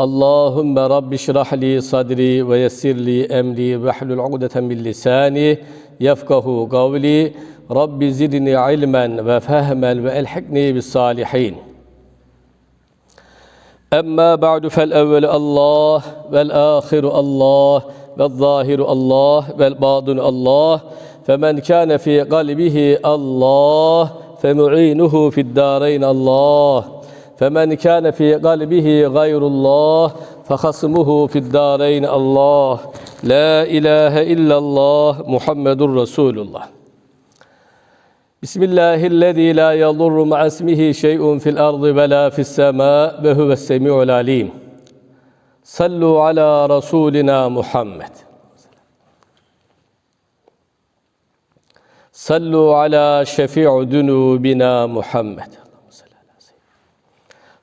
اللهم رب اشرح لي صدري ويسر لي أمري واحلل عقدة من لساني يفقه قولي. رب زدني علما وفهما وألحقني بالصالحين. أما بعد فالأول الله والآخر الله والظاهر الله والباطن الله. فمن كان في قلبه الله فمعينه في الدارين الله. فمن كان في قلبه غير الله فخصمه في الدارين الله. لا إله إلا الله محمد رسول الله. بسم الله الذي لا يضر مع اسمه شيء في الأرض ولا في السماء وهو السميع العليم. صلوا على رسولنا محمد. صلوا على شفيع ذنوبنا محمد.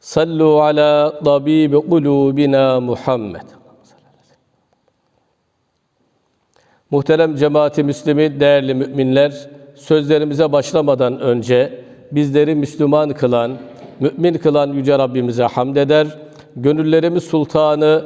Sallu ala tabibi kulubina Muhammed. Muhterem cemaati Müslümin, değerli müminler, sözlerimize başlamadan önce bizleri Müslüman kılan, mümin kılan Yüce Rabbimize hamd eder. Gönüllerimiz Sultanı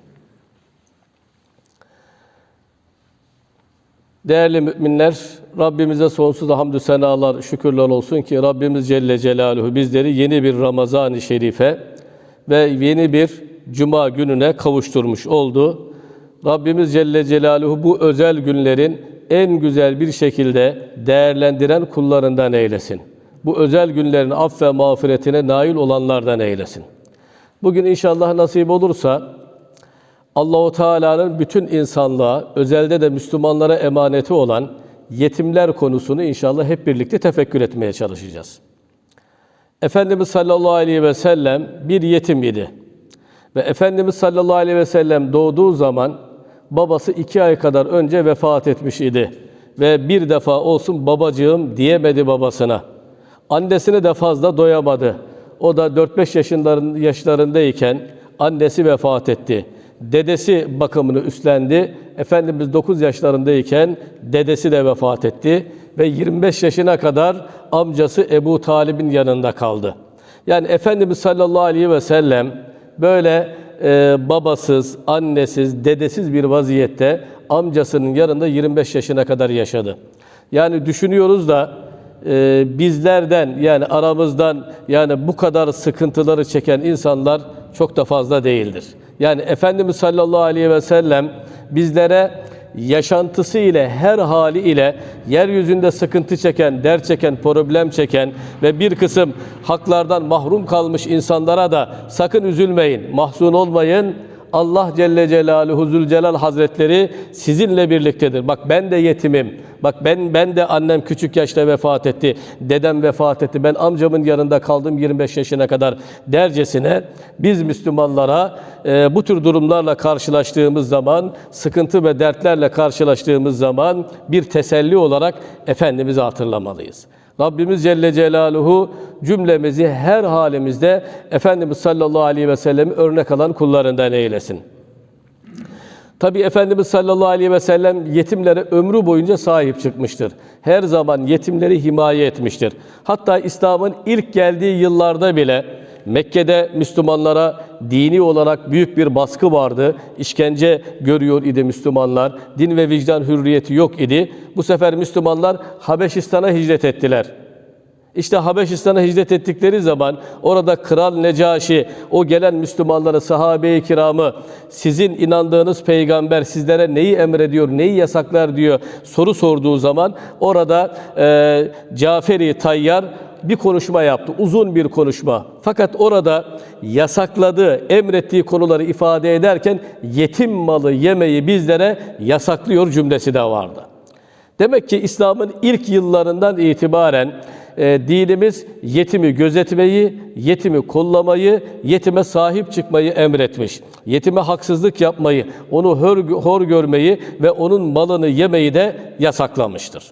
Değerli müminler, Rabbimize sonsuz hamdü senalar, şükürler olsun ki Rabbimiz Celle Celaluhu bizleri yeni bir Ramazan-ı Şerife ve yeni bir Cuma gününe kavuşturmuş oldu. Rabbimiz Celle Celaluhu bu özel günlerin en güzel bir şekilde değerlendiren kullarından eylesin. Bu özel günlerin aff ve mağfiretine nail olanlardan eylesin. Bugün inşallah nasip olursa Allahu Teala'nın bütün insanlığa, özelde de Müslümanlara emaneti olan yetimler konusunu inşallah hep birlikte tefekkür etmeye çalışacağız. Efendimiz sallallahu aleyhi ve sellem bir yetim idi. Ve Efendimiz sallallahu aleyhi ve sellem doğduğu zaman babası iki ay kadar önce vefat etmiş idi. Ve bir defa olsun babacığım diyemedi babasına. Annesine de fazla doyamadı. O da 4-5 yaşların, yaşlarındayken annesi vefat etti. Dedesi bakımını üstlendi. Efendimiz 9 yaşlarındayken dedesi de vefat etti ve 25 yaşına kadar amcası Ebu Talib'in yanında kaldı. Yani Efendimiz sallallahu aleyhi ve sellem böyle e, babasız, annesiz, dedesiz bir vaziyette amcasının yanında 25 yaşına kadar yaşadı. Yani düşünüyoruz da e, bizlerden yani aramızdan yani bu kadar sıkıntıları çeken insanlar çok da fazla değildir. Yani Efendimiz sallallahu aleyhi ve sellem bizlere yaşantısı ile her hali ile yeryüzünde sıkıntı çeken, der çeken, problem çeken ve bir kısım haklardan mahrum kalmış insanlara da sakın üzülmeyin, mahzun olmayın. Allah Celle Celaluhu Zülcelal Hazretleri sizinle birliktedir. Bak ben de yetimim. Bak ben ben de annem küçük yaşta vefat etti. Dedem vefat etti. Ben amcamın yanında kaldım 25 yaşına kadar dercesine biz Müslümanlara e, bu tür durumlarla karşılaştığımız zaman, sıkıntı ve dertlerle karşılaştığımız zaman bir teselli olarak Efendimiz'i hatırlamalıyız. Rabbimiz Celle Celaluhu cümlemizi her halimizde Efendimiz sallallahu aleyhi ve sellem örnek alan kullarından eylesin. Tabi Efendimiz sallallahu aleyhi ve sellem yetimlere ömrü boyunca sahip çıkmıştır. Her zaman yetimleri himaye etmiştir. Hatta İslam'ın ilk geldiği yıllarda bile Mekke'de Müslümanlara dini olarak büyük bir baskı vardı. İşkence görüyor idi Müslümanlar. Din ve vicdan hürriyeti yok idi. Bu sefer Müslümanlar Habeşistan'a hicret ettiler. İşte Habeşistan'a hicret ettikleri zaman orada Kral Necaşi, o gelen Müslümanları, sahabe-i kiramı, sizin inandığınız peygamber sizlere neyi emrediyor, neyi yasaklar diyor soru sorduğu zaman orada e, Caferi Tayyar bir konuşma yaptı. Uzun bir konuşma. Fakat orada yasakladığı, emrettiği konuları ifade ederken yetim malı yemeyi bizlere yasaklıyor cümlesi de vardı. Demek ki İslam'ın ilk yıllarından itibaren e, dinimiz yetimi gözetmeyi, yetimi kollamayı, yetime sahip çıkmayı emretmiş. Yetime haksızlık yapmayı, onu hor, hor görmeyi ve onun malını yemeyi de yasaklamıştır.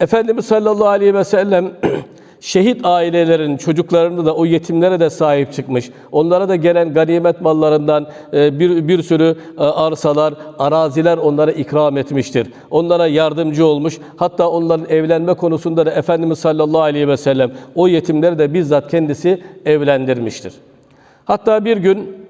Efendimiz sallallahu aleyhi ve sellem şehit ailelerin çocuklarını da o yetimlere de sahip çıkmış. Onlara da gelen ganimet mallarından e, bir, bir sürü e, arsalar, araziler onlara ikram etmiştir. Onlara yardımcı olmuş. Hatta onların evlenme konusunda da Efendimiz sallallahu aleyhi ve sellem o yetimleri de bizzat kendisi evlendirmiştir. Hatta bir gün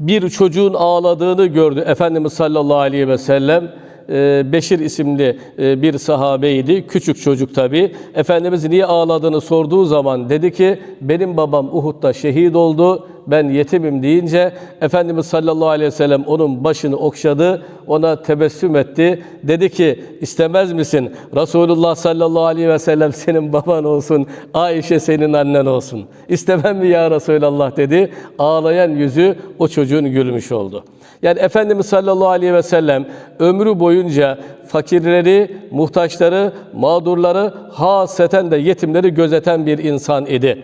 bir çocuğun ağladığını gördü Efendimiz sallallahu aleyhi ve sellem. Ee, Beşir isimli e, bir sahabeydi. Küçük çocuk tabi. Efendimiz niye ağladığını sorduğu zaman dedi ki benim babam Uhud'da şehit oldu. Ben yetimim deyince Efendimiz sallallahu aleyhi ve sellem onun başını okşadı. Ona tebessüm etti. Dedi ki istemez misin? Resulullah sallallahu aleyhi ve sellem senin baban olsun. Ayşe senin annen olsun. İstemem mi ya Resulallah dedi. Ağlayan yüzü o çocuğun gülmüş oldu. Yani Efendimiz sallallahu aleyhi ve sellem ömrü boyunca fakirleri, muhtaçları, mağdurları, haseten de yetimleri gözeten bir insan idi.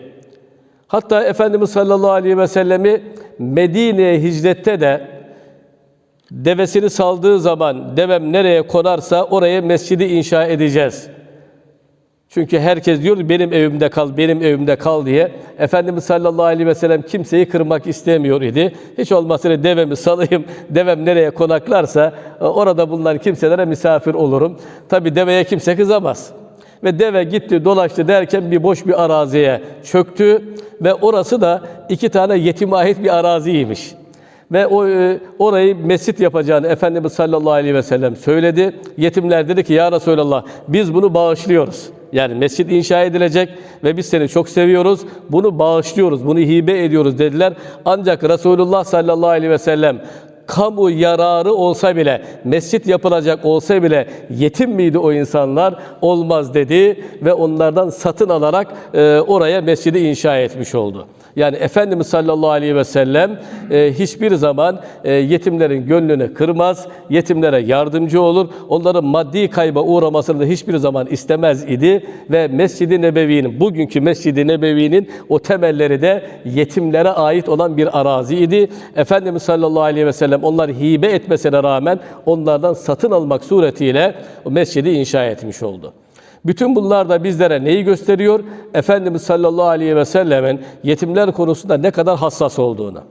Hatta Efendimiz sallallahu aleyhi ve sellemi Medine'ye hicrette de devesini saldığı zaman devem nereye konarsa oraya mescidi inşa edeceğiz. Çünkü herkes diyor benim evimde kal, benim evimde kal diye. Efendimiz sallallahu aleyhi ve sellem kimseyi kırmak istemiyor idi. Hiç olmazsa devemi salayım, devem nereye konaklarsa orada bulunan kimselere misafir olurum. Tabi deveye kimse kızamaz. Ve deve gitti dolaştı derken bir boş bir araziye çöktü ve orası da iki tane yetime ait bir araziymiş. Ve o e, orayı mescit yapacağını Efendimiz sallallahu aleyhi ve sellem söyledi. Yetimler dedi ki ya Resulallah biz bunu bağışlıyoruz. Yani mescit inşa edilecek ve biz seni çok seviyoruz. Bunu bağışlıyoruz, bunu hibe ediyoruz dediler. Ancak Resulullah sallallahu aleyhi ve sellem kamu yararı olsa bile, mescit yapılacak olsa bile yetim miydi o insanlar? Olmaz dedi ve onlardan satın alarak e, oraya mescidi inşa etmiş oldu. Yani Efendimiz sallallahu aleyhi ve sellem e, hiçbir zaman e, yetimlerin gönlünü kırmaz, yetimlere yardımcı olur. Onların maddi kayba uğramasını da hiçbir zaman istemez idi ve Mescid-i Nebevi'nin, bugünkü Mescid-i Nebevi'nin o temelleri de yetimlere ait olan bir arazi idi. Efendimiz sallallahu aleyhi ve sellem onları hibe etmesine rağmen onlardan satın almak suretiyle o mescidi inşa etmiş oldu. Bütün bunlar da bizlere neyi gösteriyor? Efendimiz sallallahu aleyhi ve sellemin yetimler konusunda ne kadar hassas olduğunu.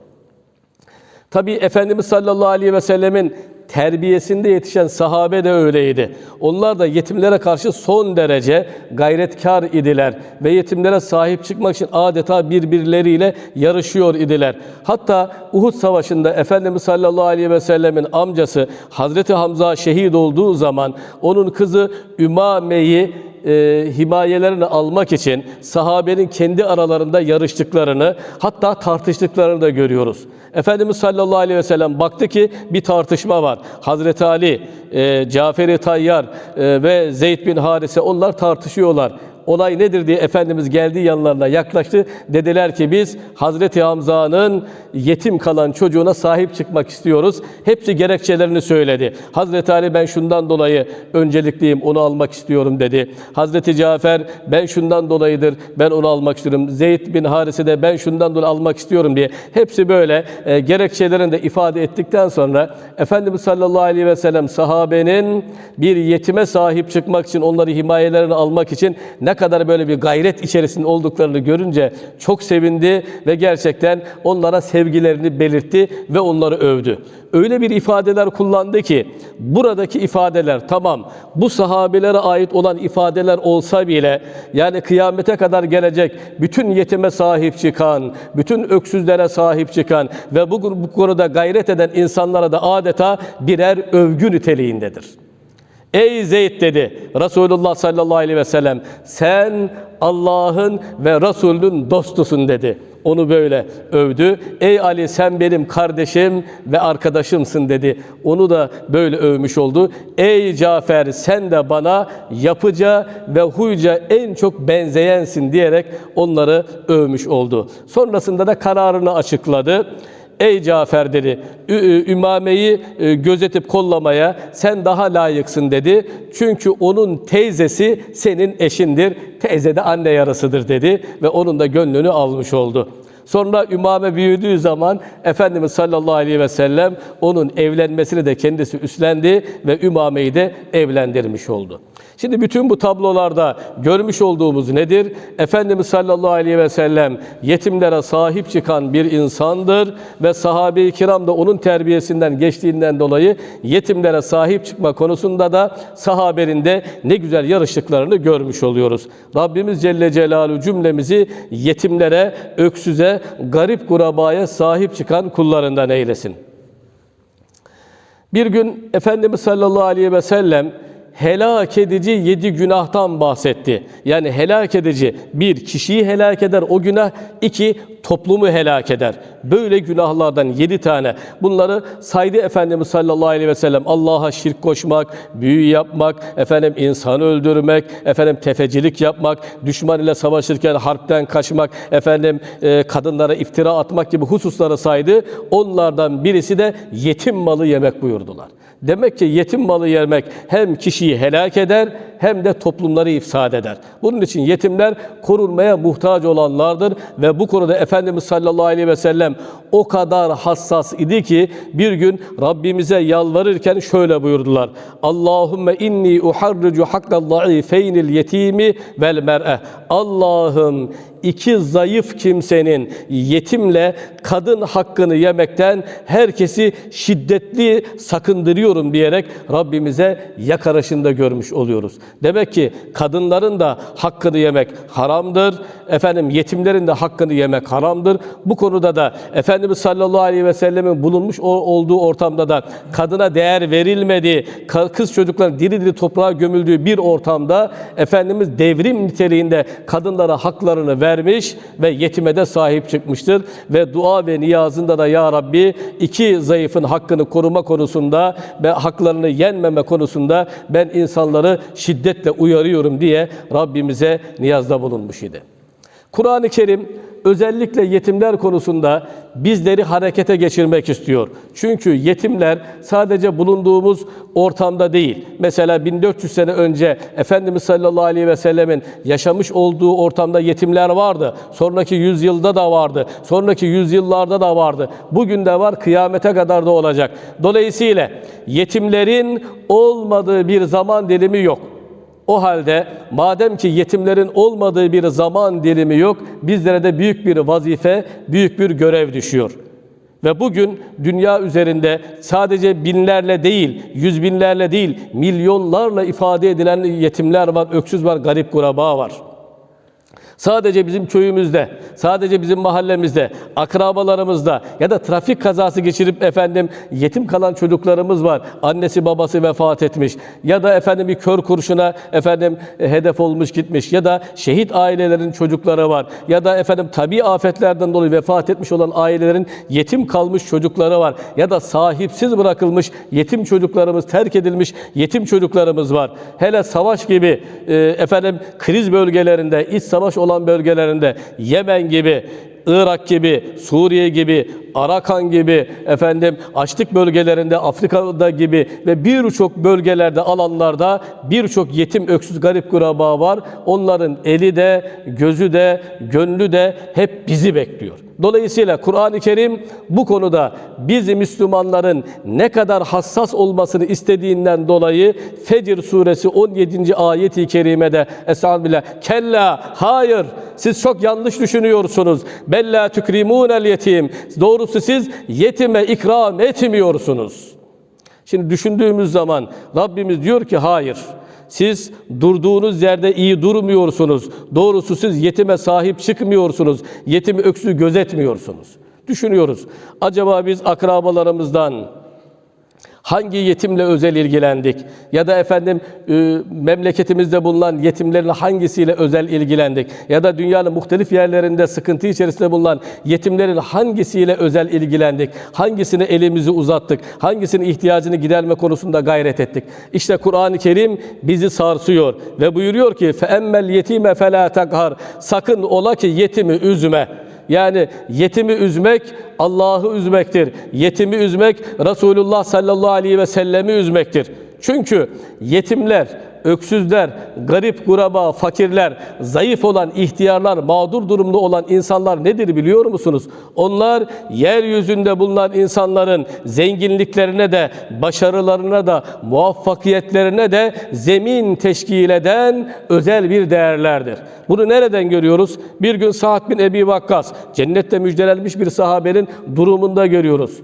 Tabi Efendimiz sallallahu aleyhi ve sellemin terbiyesinde yetişen sahabe de öyleydi. Onlar da yetimlere karşı son derece gayretkar idiler ve yetimlere sahip çıkmak için adeta birbirleriyle yarışıyor idiler. Hatta Uhud Savaşı'nda Efendimiz sallallahu aleyhi ve sellemin amcası Hazreti Hamza şehit olduğu zaman onun kızı Ümame'yi e, himayelerini almak için sahabenin kendi aralarında yarıştıklarını hatta tartıştıklarını da görüyoruz. Efendimiz sallallahu aleyhi ve sellem baktı ki bir tartışma var. Hazreti Ali, e, Cafer-i Tayyar e, ve Zeyd bin Harise onlar tartışıyorlar olay nedir diye Efendimiz geldiği yanlarına yaklaştı. Dediler ki biz Hazreti Hamza'nın yetim kalan çocuğuna sahip çıkmak istiyoruz. Hepsi gerekçelerini söyledi. Hazreti Ali ben şundan dolayı öncelikliyim onu almak istiyorum dedi. Hazreti Cafer ben şundan dolayıdır ben onu almak istiyorum. Zeyd bin Harise de ben şundan dolayı almak istiyorum diye. Hepsi böyle e, gerekçelerini de ifade ettikten sonra Efendimiz sallallahu aleyhi ve sellem sahabenin bir yetime sahip çıkmak için onları himayelerini almak için ne kadar böyle bir gayret içerisinde olduklarını görünce çok sevindi ve gerçekten onlara sevgilerini belirtti ve onları övdü. Öyle bir ifadeler kullandı ki buradaki ifadeler tamam bu sahabelere ait olan ifadeler olsa bile yani kıyamete kadar gelecek bütün yetime sahip çıkan, bütün öksüzlere sahip çıkan ve bu, bu konuda gayret eden insanlara da adeta birer övgü niteliğindedir. Ey Zeyd dedi Resulullah sallallahu aleyhi ve sellem sen Allah'ın ve Resulünün dostusun dedi. Onu böyle övdü. Ey Ali sen benim kardeşim ve arkadaşımsın dedi. Onu da böyle övmüş oldu. Ey Cafer sen de bana yapıca ve huyca en çok benzeyensin diyerek onları övmüş oldu. Sonrasında da kararını açıkladı. Ey Cafer dedi, Ümame'yi e, gözetip kollamaya sen daha layıksın dedi. Çünkü onun teyzesi senin eşindir. Teyze de anne yarısıdır dedi ve onun da gönlünü almış oldu. Sonra Ümame büyüdüğü zaman Efendimiz sallallahu aleyhi ve sellem onun evlenmesini de kendisi üstlendi ve Ümame'yi de evlendirmiş oldu. Şimdi bütün bu tablolarda görmüş olduğumuz nedir? Efendimiz sallallahu aleyhi ve sellem yetimlere sahip çıkan bir insandır ve sahabe-i kiram da onun terbiyesinden geçtiğinden dolayı yetimlere sahip çıkma konusunda da sahabenin de ne güzel yarıştıklarını görmüş oluyoruz. Rabbimiz Celle Celaluhu cümlemizi yetimlere, öksüze, garip kurabaya sahip çıkan kullarından eylesin. Bir gün Efendimiz sallallahu aleyhi ve sellem helak edici yedi günahtan bahsetti. Yani helak edici bir kişiyi helak eder o günah, iki toplumu helak eder. Böyle günahlardan yedi tane. Bunları saydı Efendimiz sallallahu aleyhi ve sellem. Allah'a şirk koşmak, büyü yapmak, efendim insanı öldürmek, efendim tefecilik yapmak, düşman ile savaşırken harpten kaçmak, efendim e, kadınlara iftira atmak gibi hususları saydı. Onlardan birisi de yetim malı yemek buyurdular. Demek ki yetim malı yemek hem kişiyi helak eder hem de toplumları ifsad eder. Bunun için yetimler korunmaya muhtaç olanlardır ve bu konuda Efendimiz sallallahu aleyhi ve sellem o kadar hassas idi ki bir gün Rabbimize yalvarırken şöyle buyurdular. Allahümme inni uharricu hakkal zayıfeynil yetimi vel mer'e. Allah'ım iki zayıf kimsenin yetimle kadın hakkını yemekten herkesi şiddetli sakındırıyorum diyerek Rabbimize yakarışında görmüş oluyoruz. Demek ki kadınların da hakkını yemek haramdır. Efendim yetimlerin de hakkını yemek haramdır. Bu konuda da Efendimiz sallallahu aleyhi ve sellemin bulunmuş olduğu ortamda da kadına değer verilmediği, ka- kız çocukların diri diri toprağa gömüldüğü bir ortamda Efendimiz devrim niteliğinde kadınlara haklarını vermiş ve yetime de sahip çıkmıştır. Ve dua ve niyazında da Ya Rabbi iki zayıfın hakkını koruma konusunda ve haklarını yenmeme konusunda ben insanları şiddetle uyarıyorum diye Rabbimize niyazda bulunmuş idi. Kur'an-ı Kerim özellikle yetimler konusunda bizleri harekete geçirmek istiyor. Çünkü yetimler sadece bulunduğumuz ortamda değil. Mesela 1400 sene önce Efendimiz sallallahu aleyhi ve sellemin yaşamış olduğu ortamda yetimler vardı. Sonraki yüzyılda da vardı. Sonraki yüzyıllarda da vardı. Bugün de var, kıyamete kadar da olacak. Dolayısıyla yetimlerin olmadığı bir zaman dilimi yok. O halde madem ki yetimlerin olmadığı bir zaman dilimi yok, bizlere de büyük bir vazife, büyük bir görev düşüyor. Ve bugün dünya üzerinde sadece binlerle değil, yüz binlerle değil, milyonlarla ifade edilen yetimler var, öksüz var, garip kuraba var. Sadece bizim köyümüzde, sadece bizim mahallemizde, akrabalarımızda ya da trafik kazası geçirip efendim yetim kalan çocuklarımız var. Annesi babası vefat etmiş ya da efendim bir kör kurşuna efendim hedef olmuş gitmiş ya da şehit ailelerin çocukları var ya da efendim tabi afetlerden dolayı vefat etmiş olan ailelerin yetim kalmış çocukları var ya da sahipsiz bırakılmış yetim çocuklarımız, terk edilmiş yetim çocuklarımız var. Hele savaş gibi e, efendim kriz bölgelerinde, iç savaş olan bölgelerinde Yemen gibi Irak gibi, Suriye gibi, Arakan gibi, efendim açlık bölgelerinde, Afrika'da gibi ve birçok bölgelerde, alanlarda birçok yetim, öksüz, garip kuraba var. Onların eli de, gözü de, gönlü de hep bizi bekliyor. Dolayısıyla Kur'an-ı Kerim bu konuda biz Müslümanların ne kadar hassas olmasını istediğinden dolayı Fecr suresi 17. ayet-i kerimede Estağfirullah. Kella hayır siz çok yanlış düşünüyorsunuz. Bella tükrimunel yetim. Doğrusu siz yetime ikram etmiyorsunuz. Şimdi düşündüğümüz zaman Rabbimiz diyor ki hayır. Siz durduğunuz yerde iyi durmuyorsunuz. Doğrusu siz yetime sahip çıkmıyorsunuz. Yetimi öksüzü gözetmiyorsunuz. Düşünüyoruz. Acaba biz akrabalarımızdan, hangi yetimle özel ilgilendik? Ya da efendim e, memleketimizde bulunan yetimlerin hangisiyle özel ilgilendik? Ya da dünyanın muhtelif yerlerinde sıkıntı içerisinde bulunan yetimlerin hangisiyle özel ilgilendik? Hangisine elimizi uzattık? Hangisinin ihtiyacını giderme konusunda gayret ettik? İşte Kur'an-ı Kerim bizi sarsıyor ve buyuruyor ki fe emmel yetime fela takhar sakın ola ki yetimi üzme. Yani yetimi üzmek Allah'ı üzmektir. Yetimi üzmek Resulullah sallallahu aleyhi ve sellemi üzmektir. Çünkü yetimler, öksüzler, garip kuraba, fakirler, zayıf olan ihtiyarlar, mağdur durumda olan insanlar nedir biliyor musunuz? Onlar yeryüzünde bulunan insanların zenginliklerine de, başarılarına da, muvaffakiyetlerine de zemin teşkil eden özel bir değerlerdir. Bunu nereden görüyoruz? Bir gün Sa'd bin Ebi Vakkas, cennette müjdelenmiş bir sahabenin durumunda görüyoruz.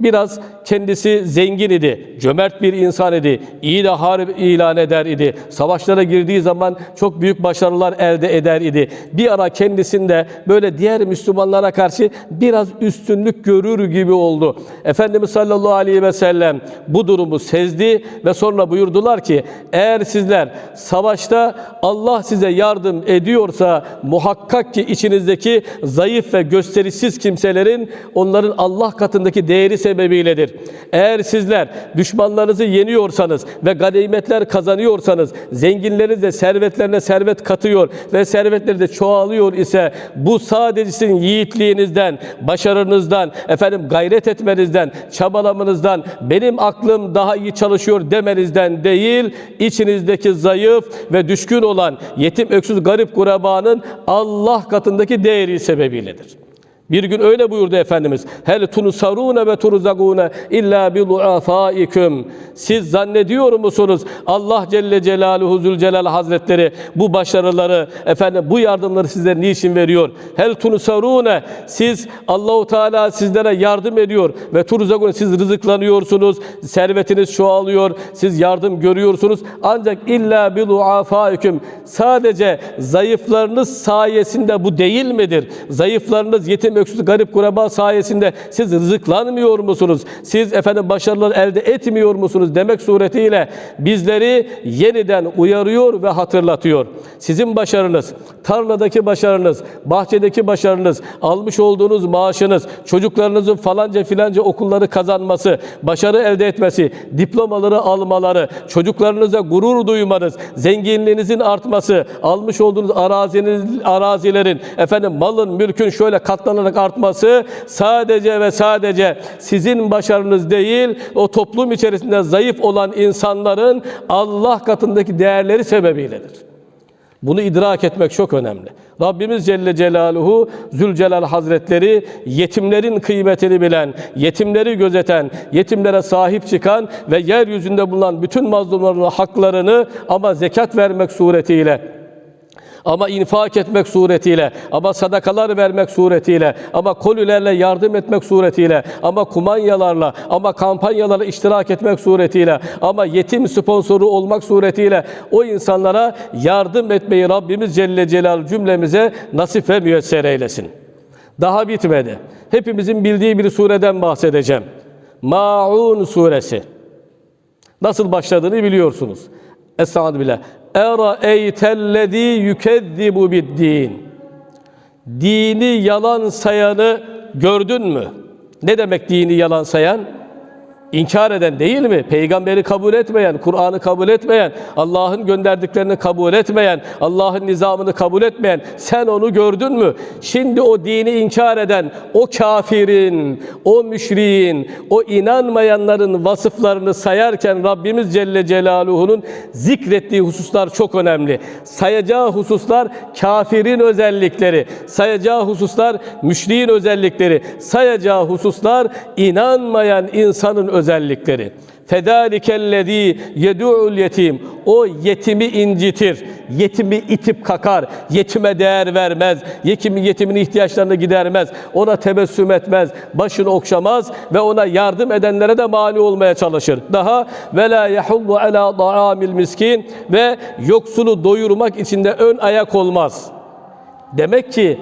Biraz kendisi zengin idi, cömert bir insan idi, iyi de harp ilan eder idi. Savaşlara girdiği zaman çok büyük başarılar elde eder idi. Bir ara kendisinde böyle diğer Müslümanlara karşı biraz üstünlük görür gibi oldu. Efendimiz sallallahu aleyhi ve sellem bu durumu sezdi ve sonra buyurdular ki eğer sizler savaşta Allah size yardım ediyorsa muhakkak ki içinizdeki zayıf ve gösterişsiz kimselerin onların Allah katındaki değeri sebebiyledir. Eğer sizler düşmanlarınızı yeniyorsanız ve ganimetler kazanıyorsanız, zenginleriniz de servetlerine servet katıyor ve servetleri de çoğalıyor ise bu sadece sizin yiğitliğinizden, başarınızdan, efendim gayret etmenizden, çabalamanızdan, benim aklım daha iyi çalışıyor demenizden değil, içinizdeki zayıf ve düşkün olan yetim, öksüz, garip kurabanın Allah katındaki değeri sebebiyledir. Bir gün öyle buyurdu Efendimiz. Hel tunusarune ve turzagune illa bi duafaikum. Siz zannediyor musunuz Allah Celle Celaluhu Zülcelal Hazretleri bu başarıları efendim bu yardımları size niçin veriyor? Hel tunusarune siz Allahu Teala sizlere yardım ediyor ve turzagune siz rızıklanıyorsunuz. Servetiniz çoğalıyor. Siz yardım görüyorsunuz. Ancak illa bi duafaikum. Sadece zayıflarınız sayesinde bu değil midir? Zayıflarınız yetim öksüz garip kuraba sayesinde siz rızıklanmıyor musunuz? Siz efendim başarılar elde etmiyor musunuz demek suretiyle bizleri yeniden uyarıyor ve hatırlatıyor. Sizin başarınız, tarladaki başarınız, bahçedeki başarınız, almış olduğunuz maaşınız, çocuklarınızın falanca filanca okulları kazanması, başarı elde etmesi, diplomaları almaları, çocuklarınıza gurur duymanız, zenginliğinizin artması, almış olduğunuz araziniz, arazilerin, efendim malın, mülkün şöyle katlanarak artması sadece ve sadece sizin başarınız değil, o toplum içerisinde zayıf olan insanların Allah katındaki değerleri sebebiyledir. Bunu idrak etmek çok önemli. Rabbimiz Celle Celaluhu Zülcelal Hazretleri yetimlerin kıymetini bilen, yetimleri gözeten, yetimlere sahip çıkan ve yeryüzünde bulunan bütün mazlumların haklarını ama zekat vermek suretiyle ama infak etmek suretiyle, ama sadakalar vermek suretiyle, ama kolilerle yardım etmek suretiyle, ama kumanyalarla, ama kampanyalara iştirak etmek suretiyle, ama yetim sponsoru olmak suretiyle o insanlara yardım etmeyi Rabbimiz Celle Celal cümlemize nasip ve müyesser eylesin. Daha bitmedi. Hepimizin bildiği bir sureden bahsedeceğim. Maun suresi. Nasıl başladığını biliyorsunuz. Estağfirullah Eraeytellezî yükezzibu bid-din. Dini yalan sayanı gördün mü? Ne demek dini yalan sayan? İnkar eden değil mi? Peygamberi kabul etmeyen, Kur'an'ı kabul etmeyen, Allah'ın gönderdiklerini kabul etmeyen, Allah'ın nizamını kabul etmeyen, sen onu gördün mü? Şimdi o dini inkar eden, o kafirin, o müşriğin, o inanmayanların vasıflarını sayarken Rabbimiz Celle Celaluhu'nun zikrettiği hususlar çok önemli. Sayacağı hususlar kafirin özellikleri, sayacağı hususlar müşriğin özellikleri, sayacağı hususlar inanmayan insanın özellikleri. Fedâlikellezî yedû'ul yetim. O yetimi incitir, yetimi itip kakar, yetime değer vermez, yetimin, yetimin ihtiyaçlarını gidermez, ona tebessüm etmez, başını okşamaz ve ona yardım edenlere de mani olmaya çalışır. Daha ve la yahullu ala ta'amil miskin ve yoksulu doyurmak için de ön ayak olmaz. Demek ki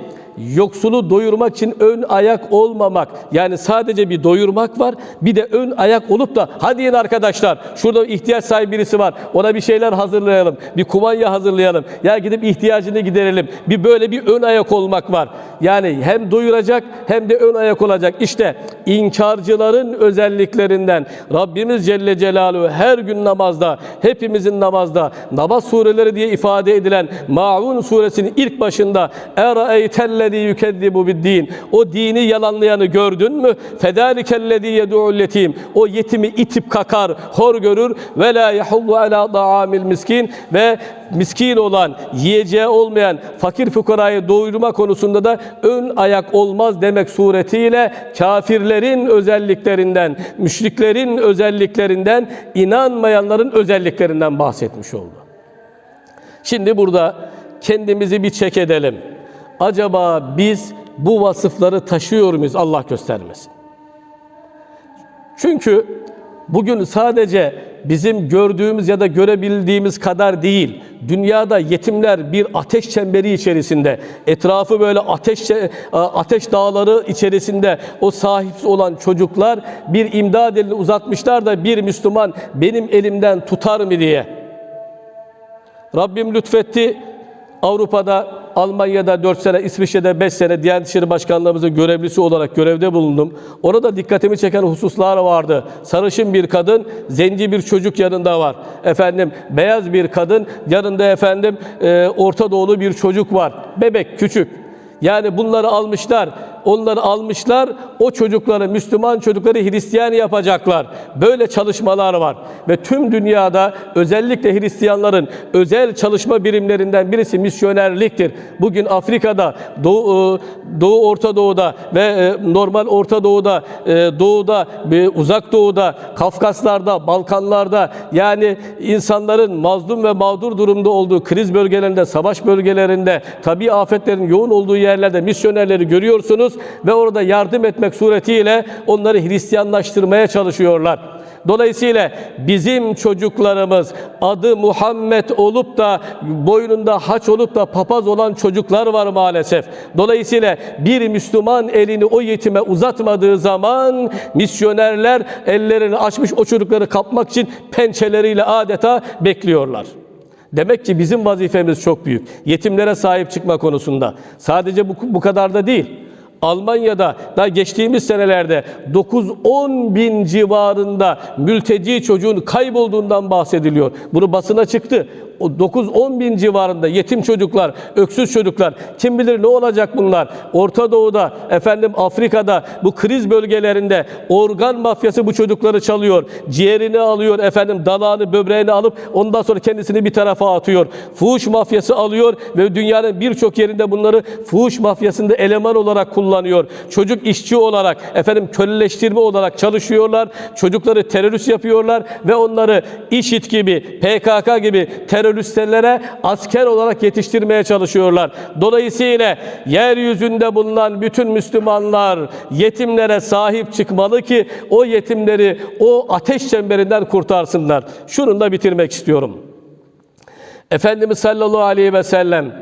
yoksulu doyurmak için ön ayak olmamak. Yani sadece bir doyurmak var. Bir de ön ayak olup da hadi yiyin arkadaşlar. Şurada ihtiyaç sahibi birisi var. Ona bir şeyler hazırlayalım. Bir kumanya hazırlayalım. Ya gidip ihtiyacını giderelim. Bir böyle bir ön ayak olmak var. Yani hem doyuracak hem de ön ayak olacak. İşte inkarcıların özelliklerinden Rabbimiz Celle Celaluhu her gün namazda, hepimizin namazda, namaz sureleri diye ifade edilen Maun suresinin ilk başında Eraeytellezî yükezzibu bid-din. O dini yalanlayanı gördün mü? Fedâlikellezî yed'u'l yetim. O yetimi itip kakar, hor görür ve la yahullu ala da'amil miskin ve miskin olan, yiyeceği olmayan fakir fukarayı doyurma konusunda da ön ayak olmaz demek suretiyle kafirlerin özelliklerinden, müşriklerin özelliklerinden, inanmayanların özelliklerinden bahsetmiş oldu. Şimdi burada kendimizi bir çek edelim. Acaba biz bu vasıfları taşıyor muyuz? Allah göstermesin. Çünkü bugün sadece bizim gördüğümüz ya da görebildiğimiz kadar değil, dünyada yetimler bir ateş çemberi içerisinde, etrafı böyle ateş ateş dağları içerisinde o sahipsiz olan çocuklar bir imdad elini uzatmışlar da bir Müslüman benim elimden tutar mı diye. Rabbim lütfetti. Avrupa'da, Almanya'da 4 sene, İsviçre'de 5 sene Diyanet İşleri Başkanlığımızın görevlisi olarak görevde bulundum. Orada dikkatimi çeken hususlar vardı. Sarışın bir kadın, zenci bir çocuk yanında var. Efendim beyaz bir kadın, yanında efendim e, Orta Doğulu bir çocuk var. Bebek, küçük. Yani bunları almışlar, onları almışlar, o çocukları, Müslüman çocukları Hristiyan yapacaklar. Böyle çalışmalar var. Ve tüm dünyada özellikle Hristiyanların özel çalışma birimlerinden birisi misyonerliktir. Bugün Afrika'da, Doğu, e, Doğu Orta Doğu'da ve e, normal Orta Doğu'da, e, Doğu'da, Uzak Doğu'da, Kafkaslar'da, Balkanlar'da yani insanların mazlum ve mağdur durumda olduğu kriz bölgelerinde, savaş bölgelerinde, tabi afetlerin yoğun olduğu yerlerde misyonerleri görüyorsunuz ve orada yardım etmek suretiyle onları Hristiyanlaştırmaya çalışıyorlar. Dolayısıyla bizim çocuklarımız adı Muhammed olup da boynunda haç olup da papaz olan çocuklar var maalesef. Dolayısıyla bir Müslüman elini o yetime uzatmadığı zaman misyonerler ellerini açmış o çocukları kapmak için pençeleriyle adeta bekliyorlar. Demek ki bizim vazifemiz çok büyük. Yetimlere sahip çıkma konusunda. Sadece bu, bu kadar da değil. Almanya'da da geçtiğimiz senelerde 9-10 bin civarında mülteci çocuğun kaybolduğundan bahsediliyor. Bunu basına çıktı. O 9-10 bin civarında yetim çocuklar, öksüz çocuklar, kim bilir ne olacak bunlar? Orta Doğu'da, efendim Afrika'da, bu kriz bölgelerinde organ mafyası bu çocukları çalıyor. Ciğerini alıyor, efendim dalağını, böbreğini alıp ondan sonra kendisini bir tarafa atıyor. Fuhuş mafyası alıyor ve dünyanın birçok yerinde bunları fuhuş mafyasında eleman olarak kullanıyor. Çocuk işçi olarak, efendim köleleştirme olarak çalışıyorlar. Çocukları terörist yapıyorlar ve onları IŞİD gibi, PKK gibi teröristlere asker olarak yetiştirmeye çalışıyorlar. Dolayısıyla yeryüzünde bulunan bütün Müslümanlar yetimlere sahip çıkmalı ki o yetimleri o ateş çemberinden kurtarsınlar. Şunu da bitirmek istiyorum. Efendimiz sallallahu aleyhi ve sellem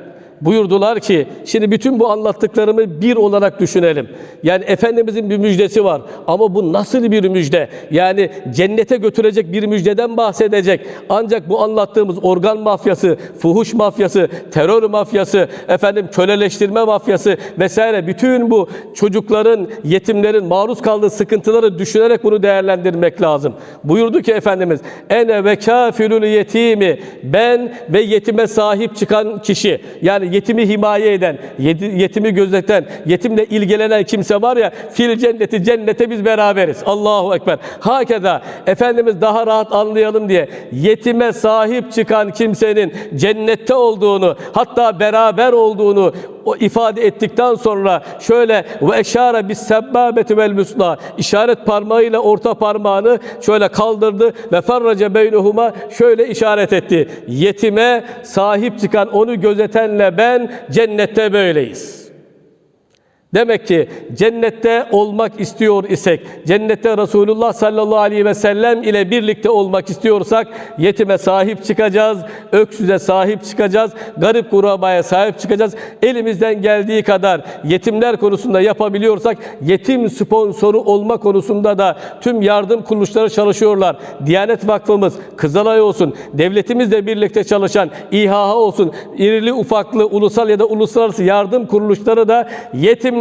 buyurdular ki şimdi bütün bu anlattıklarımı bir olarak düşünelim. Yani Efendimizin bir müjdesi var ama bu nasıl bir müjde? Yani cennete götürecek bir müjdeden bahsedecek. Ancak bu anlattığımız organ mafyası, fuhuş mafyası, terör mafyası, efendim köleleştirme mafyası vesaire bütün bu çocukların, yetimlerin maruz kaldığı sıkıntıları düşünerek bunu değerlendirmek lazım. Buyurdu ki Efendimiz ene ve kafirül yetimi ben ve yetime sahip çıkan kişi yani yetimi himaye eden, yetimi gözeten, yetimle ilgilenen kimse var ya fil cenneti cennete biz beraberiz. Allahu Ekber. Hakeza Efendimiz daha rahat anlayalım diye yetime sahip çıkan kimsenin cennette olduğunu hatta beraber olduğunu ifade ettikten sonra şöyle ve eşare bis sebbabeti vel musla işaret parmağıyla orta parmağını şöyle kaldırdı ve ferrace beynuhuma şöyle işaret etti. Yetime sahip çıkan onu gözetenle ben cennette böyleyiz. Demek ki cennette olmak istiyor isek, cennette Resulullah sallallahu aleyhi ve sellem ile birlikte olmak istiyorsak yetime sahip çıkacağız, öksüze sahip çıkacağız, garip kurabaya sahip çıkacağız. Elimizden geldiği kadar yetimler konusunda yapabiliyorsak yetim sponsoru olma konusunda da tüm yardım kuruluşları çalışıyorlar. Diyanet Vakfımız, Kızılay olsun, devletimizle birlikte çalışan İHA olsun, irili ufaklı ulusal ya da uluslararası yardım kuruluşları da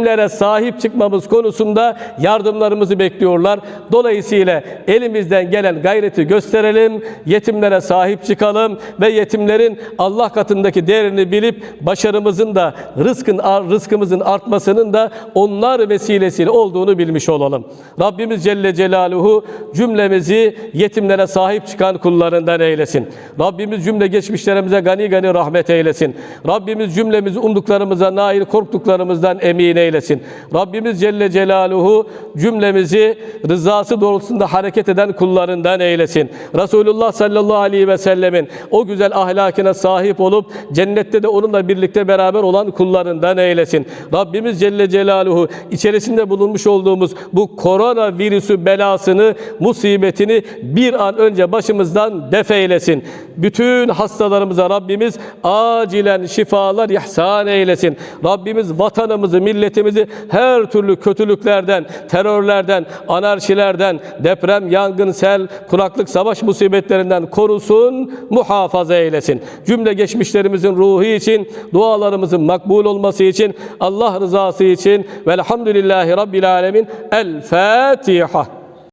yetimlere sahip çıkmamız konusunda yardımlarımızı bekliyorlar. Dolayısıyla elimizden gelen gayreti gösterelim, yetimlere sahip çıkalım ve yetimlerin Allah katındaki değerini bilip başarımızın da rızkın rızkımızın artmasının da onlar vesilesiyle olduğunu bilmiş olalım. Rabbimiz Celle Celaluhu cümlemizi yetimlere sahip çıkan kullarından eylesin. Rabbimiz cümle geçmişlerimize gani gani rahmet eylesin. Rabbimiz cümlemizi umduklarımıza nail korktuklarımızdan emin eylesin. Rabbimiz Celle Celaluhu cümlemizi rızası doğrultusunda hareket eden kullarından eylesin. Resulullah sallallahu aleyhi ve sellemin o güzel ahlakına sahip olup cennette de onunla birlikte beraber olan kullarından eylesin. Rabbimiz Celle Celaluhu içerisinde bulunmuş olduğumuz bu korona virüsü belasını, musibetini bir an önce başımızdan def eylesin. Bütün hastalarımıza Rabbimiz acilen şifalar ihsan eylesin. Rabbimiz vatanımızı, milletimizi her türlü kötülüklerden, terörlerden, anarşilerden, deprem, yangın, sel, kuraklık, savaş musibetlerinden korusun, muhafaza eylesin. Cümle geçmişlerimizin ruhu için, dualarımızın makbul olması için, Allah rızası için velhamdülillahi Rabbil alemin. El Fatiha.